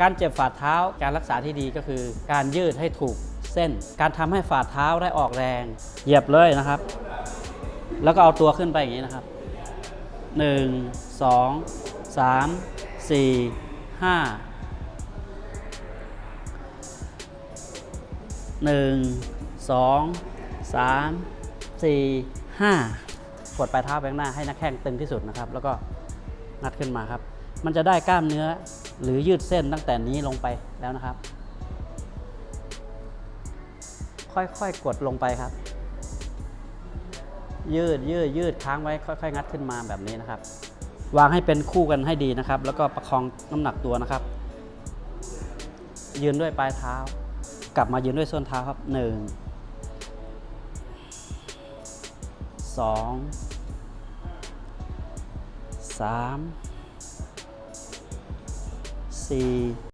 การเจ็บฝ่าเท้าการรักษาที่ดีก็คือ การยืดให้ถูกเส้น การทำให้ฝ่าเท้าได้ออกแรง เหยียบเลยนะครับ แล้วก็เอาตัวขึ้นไปอย่างนี้นะครับ 1 2 3 4 5 1 2 3 4 5กดปลายเท้าไปข้างหน้าให้นักแข้งตึงที่สุดนะครับ แล้วก็งัดขึ้นมาครับ มันจะได้กล้ามเนื้อ หรือยืดเส้นตั้งแต่นี้ลงไปแล้วนะครับ ค่อยๆกดลงไปครับ ยืดยืดยืดค้างไว้ค่อย ๆ งัดขึ้นมาแบบนี้นะครับ วางให้เป็นคู่กันให้ดีนะครับ แล้วก็ประคองน้ำหนักตัวนะครับ ยืนด้วยปลายเท้า กลับมายืนด้วยส้นเท้าครับหนึ่งสองสาม สี่